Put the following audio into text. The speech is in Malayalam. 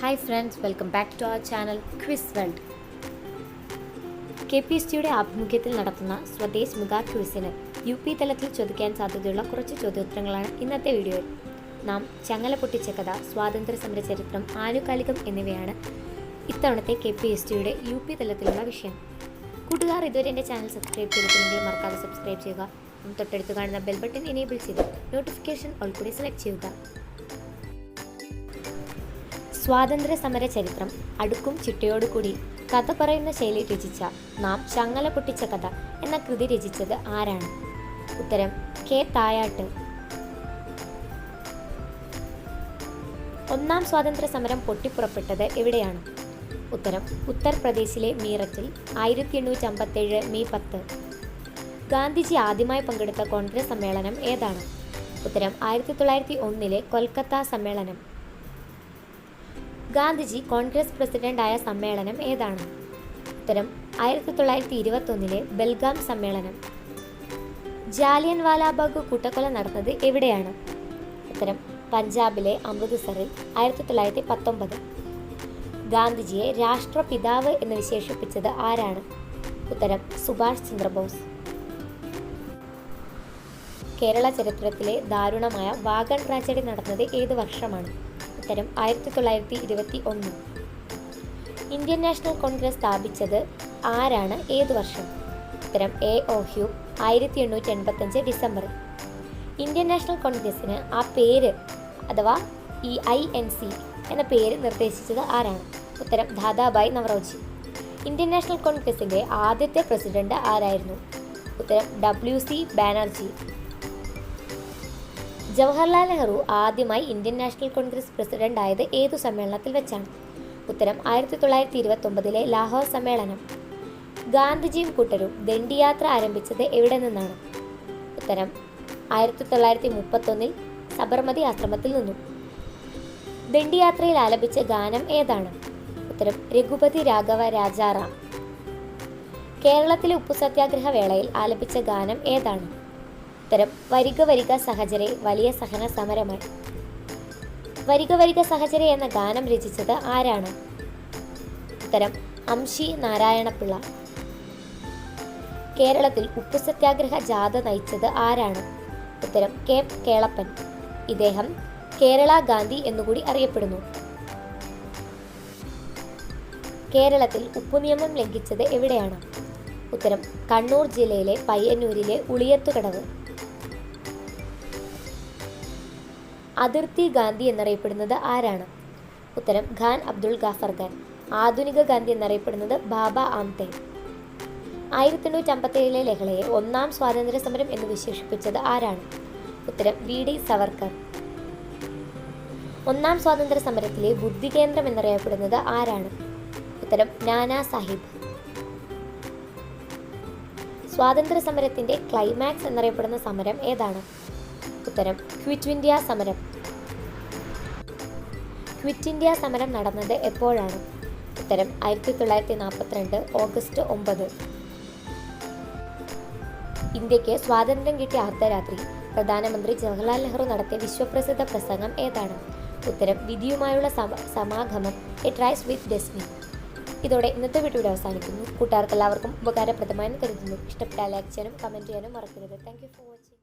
Friends welcome back to our channel quiz world K P S ടിയുടെ ആഭിമുഖ്യത്തിൽ നടത്തുന്ന സ്വദേശ് മുഖ ക്വിസിന് യു പി തലത്തിൽ ചോദിക്കാൻ സാധ്യതയുള്ള കുറച്ച് ചോദ്യോത്തരങ്ങളാണ് ഇന്നത്തെ വീഡിയോയിൽ നാം ചങ്ങല പൊട്ടിച്ച കഥ സ്വാതന്ത്ര്യ സമര ചരിത്രം ആനുകാലികം എന്നിവയാണ് ഇത്തവണത്തെ കെ പി എസ് ടിയുടെ യു പി തലത്തിലുള്ള വിഷയം. കൂട്ടുകാർ ഇതുവരെ എന്റെ ചാനൽ സബ്സ്ക്രൈബ് ചെയ്തിട്ടുണ്ടെങ്കിൽ മറക്കാതെ സബ്സ്ക്രൈബ് ചെയ്യുക. തൊട്ടടുത്ത് കാണുന്ന ബെൽ ബട്ടൺ എനേബിൾ ചെയ്ത് നോട്ടിഫിക്കേഷൻ ഓൾ കൂടി സെലക്ട് ചെയ്യുക. സ്വാതന്ത്ര്യ സമര ചരിത്രം അടുക്കും ചിട്ടയോടുകൂടി. കഥ പറയുന്ന ശൈലി രചിച്ച നാം ചങ്ങല പൊട്ടിച്ച കഥ എന്ന കൃതി രചിച്ചത് ആരാണ്? ഉത്തരം കെ തായാട്ട്. ഒന്നാം സ്വാതന്ത്ര്യ സമരം പൊട്ടിപ്പുറപ്പെട്ടത് എവിടെയാണ്? ഉത്തരം ഉത്തർപ്രദേശിലെ മീററ്റിൽ ആയിരത്തി എണ്ണൂറ്റി അമ്പത്തേഴ് മെയ് പത്ത്. ഗാന്ധിജി ആദ്യമായി പങ്കെടുത്ത കോൺഗ്രസ് സമ്മേളനം ഏതാണ്? ഉത്തരം ആയിരത്തി തൊള്ളായിരത്തി ഒന്നിലെ കൊൽക്കത്ത സമ്മേളനം. ഗാന്ധിജി കോൺഗ്രസ് പ്രസിഡന്റായ സമ്മേളനം ഏതാണ്? ഉത്തരം ആയിരത്തി തൊള്ളായിരത്തി ഇരുപത്തൊന്നിലെ ബൽഗാം സമ്മേളനം. ജാലിയൻ വാലാബാഗ് കൂട്ടക്കൊല നടന്നത് എവിടെയാണ്? ഉത്തരം പഞ്ചാബിലെ അമൃത്സറിൽ ആയിരത്തി തൊള്ളായിരത്തി പത്തൊമ്പത് ഗാന്ധിജിയെ രാഷ്ട്രപിതാവ് എന്ന് വിശേഷിപ്പിച്ചത് ആരാണ്? ഉത്തരം സുഭാഷ് ചന്ദ്രബോസ്. കേരള ചരിത്രത്തിലെ ദാരുണമായ വാഗൺ ട്രാജഡി നടന്നത് ഏത് വർഷമാണ്? ഉത്തരം ആയിരത്തി തൊള്ളായിരത്തി ഇരുപത്തി ഒന്ന് ഇന്ത്യൻ നാഷണൽ കോൺഗ്രസ് സ്ഥാപിച്ചത് ആരാണ്? ഏത് വർഷം? ഉത്തരം എ. ഒ. ആയിരത്തി എണ്ണൂറ്റി എൺപത്തഞ്ച് ഡിസംബറിൽ ഇന്ത്യൻ നാഷണൽ കോൺഗ്രസിന് ആ പേര് അഥവാ ഇ ഐ എൻ സി എന്ന പേര് നിർദ്ദേശിച്ചത് ആരാണ്? ഉത്തരം ദാദാബായ് നവറോജി. ഇന്ത്യൻ നാഷണൽ കോൺഗ്രസിന്റെ ആദ്യത്തെ പ്രസിഡന്റ് ആരായിരുന്നു? ഉത്തരം ഡബ്ല്യു സി ബാനർജി. ജവഹർലാൽ നെഹ്റു ആദ്യമായി ഇന്ത്യൻ നാഷണൽ കോൺഗ്രസ് പ്രസിഡന്റ് ആയത് ഏതു സമ്മേളനത്തിൽ വെച്ചാണ്? ഉത്തരം ആയിരത്തി തൊള്ളായിരത്തി ഇരുപത്തൊമ്പതിലെ ലാഹോർ സമ്മേളനം. ഗാന്ധിജിയും കൂട്ടരും ദണ്ഡിയാത്ര ആരംഭിച്ചത് എവിടെ നിന്നാണ്? ഉത്തരം ആയിരത്തി തൊള്ളായിരത്തി മുപ്പത്തൊന്നിൽ സബർമതി ആശ്രമത്തിൽ നിന്നും. ദണ്ഡിയാത്രയിൽ ആലപിച്ച ഗാനം ഏതാണ്? ഉത്തരം രഘുപതി രാഘവ രാജാറാം. കേരളത്തിലെ ഉപ്പു സത്യാഗ്രഹ വേളയിൽ ആലപിച്ച ഗാനം ഏതാണ്? ഉത്തരം വരിക വരിക സഹചരെ വലിയ സഹന സമരമായി വരിക വരിക സഹചരെ എന്ന ഗാനം രചിച്ചത് ആരാണ്? ഉത്തരം അംഷി നാരായണപിള്ള. കേരളത്തിൽ ഉപ്പു സത്യാഗ്രഹ ജാഥ നയിച്ചത് ആരാണ്? ഉത്തരം കെ കേളപ്പൻ. ഇദ്ദേഹം കേരള ഗാന്ധി എന്നുകൂടി അറിയപ്പെടുന്നു. കേരളത്തിൽ ഉപ്പു നിയമം ലംഘിച്ചത് എവിടെയാണ്? ഉത്തരം കണ്ണൂർ ജില്ലയിലെ പയ്യന്നൂരിലെ ഉളിയത്തുകടവ്. അതിർത്തി ഗാന്ധി എന്നറിയപ്പെടുന്നത് ആരാണ്? ഉത്തരം ഖാൻ അബ്ദുൾ ഗാഫർ ഖാൻ. ആധുനിക ഗാന്ധി എന്നറിയപ്പെടുന്നത് ബാബ ആംതെ ആയിരത്തി എണ്ണൂറ്റി അമ്പത്തേഴിലെ ലഹളയെ ഒന്നാം സ്വാതന്ത്ര്യ സമരം എന്ന് വിശേഷിപ്പിച്ചത് ആരാണ്? ഉത്തരം വി. ഡി. സവർക്കർ. ഒന്നാം സ്വാതന്ത്ര്യ സമരത്തിലെ ബുദ്ധി കേന്ദ്രം എന്നറിയപ്പെടുന്നത് ആരാണ്? ഉത്തരം നാനാ സാഹിബ്. സ്വാതന്ത്ര്യ സമരത്തിന്റെ ക്ലൈമാക്സ് എന്നറിയപ്പെടുന്ന സമരം ഏതാണ്? ഉത്തരം ക്വിറ്റ് ഇന്ത്യ സമരം. ക്വിറ്റ് ഇന്ത്യ സമരം നടന്നത് എപ്പോഴാണ്? ഉത്തരം ആയിരത്തി തൊള്ളായിരത്തി നാൽപ്പത്തിരണ്ട് ഓഗസ്റ്റ് ഒമ്പത്. ഇന്ത്യയ്ക്ക് സ്വാതന്ത്ര്യം കിട്ടിയ അർദ്ധരാത്രി പ്രധാനമന്ത്രി ജവഹർലാൽ നെഹ്റു നടത്തിയ വിശ്വപ്രസിദ്ധ പ്രസംഗം ഏതാണ്? ഉത്തരം വിധിയുമായുള്ള സമാഗമം ഇറ്റ് റൈസ് വിത്ത് ഡെസ്നി ഇതോടെ ഇന്നത്തെ വീഡിയോ അവസാനിക്കുന്നു. കൂട്ടുകാർക്ക് എല്ലാവർക്കും ഉപകാരപ്രദമായെന്ന് കരുതുന്നു. ഇഷ്ടപ്പെട്ടാൽ ലൈക്ക് ചെയ്യാനും കമന്റ് ചെയ്യാനും മറക്കരുത്. Thank for watching